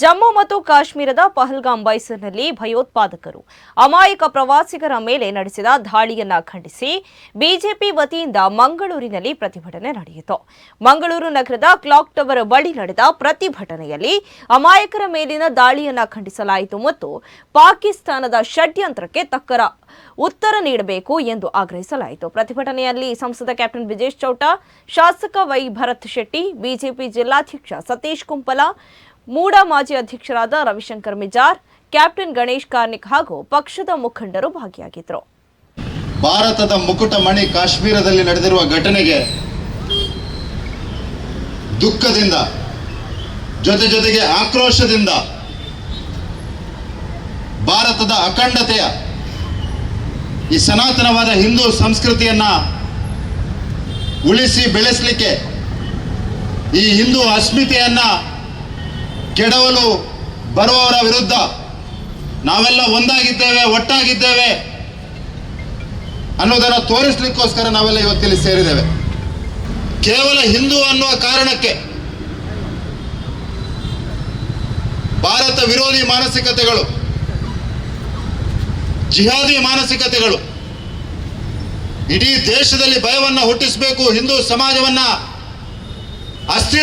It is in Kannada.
ಜಮ್ಮು ಮತ್ತು ಕಾಶ್ಮೀರದ ಪಹಲ್ಗಾಮ್ ಬೈಸರ್ನಲ್ಲಿ ಭಯೋತ್ಪಾದಕರು, ಅಮಾಯಕ ಪ್ರವಾಸಿಗರ ಮೇಲೆ ನಡೆಸಿದ ದಾಳಿಯನ್ನ ಖಂಡಿಸಿ ಬಿಜೆಪಿ ವತಿಯಿಂದ ಮಂಗಳೂರಿನಲ್ಲಿ ಪ್ರತಿಭಟನೆ ನಡೆಯಿತು. ಮಂಗಳೂರು ನಗರದ ಕ್ಲಾಕ್ ಟವರ್ ಬಳಿ ನಡೆದ ಪ್ರತಿಭಟನೆಯಲ್ಲಿ ಅಮಾಯಕರ ಮೇಲಿನ ದಾಳಿಯನ್ನ ಖಂಡಿಸಲಾಯಿತು ಮತ್ತು ಪಾಕಿಸ್ತಾನದ ಷಡ್ಯಂತ್ರಕ್ಕೆ ತಕ್ಕರ ಉತ್ತರ ನೀಡಬೇಕು ಎಂದು ಆಗ್ರಹಿಸಲಾಯಿತು. ಪ್ರತಿಭಟನೆಯಲ್ಲಿ ಸಂಸದ ಕ್ಯಾಪ್ಟನ್ ಬ್ರಿಜೇಶ್ ಚೌಟ, ಶಾಸಕ ವೈ ಭರತ್ ಶೆಟ್ಟಿ, ಬಿಜೆಪಿ ಜಿಲ್ಲಾಧ್ಯಕ್ಷ ಸತೀಶ್ ಕುಂಪಲ ಮೂಡಾ ಮಾಜಿ ಅಧ್ಯಕ್ಷರಾದ ರವಿಶಂಕರ್ ಮಿಜಾರ್, ಕ್ಯಾಪ್ಟನ್ ಗಣೇಶ್ ಕಾರ್ನಿಕ್ ಹಾಗೂ ಪಕ್ಷದ ಮುಖಂಡರು ಭಾಗಿಯಾಗಿದ್ದರು ಭಾರತದ ಮುಕುಟ ಮಣಿ ಕಾಶ್ಮೀರದಲ್ಲಿ ನಡೆದಿರುವ ಘಟನೆಗೆ ದುಃಖದಿಂದ, ಜೊತೆ ಜೊತೆಗೆ ಆಕ್ರೋಶದಿಂದ ಭಾರತದ ಅಖಂಡತೆಯ ಈ ಸನಾತನವಾದ ಹಿಂದೂ ಸಂಸ್ಕೃತಿಯನ್ನ ಉಳಿಸಿ ಬೆಳೆಸಲಿಕ್ಕೆ ಈ ಹಿಂದೂ ಅಸ್ಮಿತೆಯನ್ನ ಕೆಡವಲು ಬರುವವರ ವಿರುದ್ಧ ನಾವೆಲ್ಲ ಒಂದಾಗಿದ್ದೇವೆ, ಒಟ್ಟಾಗಿದ್ದೇವೆ ಅನ್ನೋದನ್ನು ತೋರಿಸ್ಲಿಕ್ಕೋಸ್ಕರ ನಾವೆಲ್ಲ ಇವತ್ತಿಲ್ಲಿ ಸೇರಿದ್ದೇವೆ. ಕೇವಲ ಹಿಂದೂ ಅನ್ನುವ ಕಾರಣಕ್ಕೆ ಭಾರತ ವಿರೋಧಿ ಮಾನಸಿಕತೆಗಳು, ಜಿಹಾದಿ ಮಾನಸಿಕತೆಗಳು, ಇಡೀ ದೇಶದಲ್ಲಿ ಭಯವನ್ನು ಹುಟ್ಟಿಸಬೇಕು, ಹಿಂದೂ ಸಮಾಜವನ್ನ ಅಸ್ಥಿರ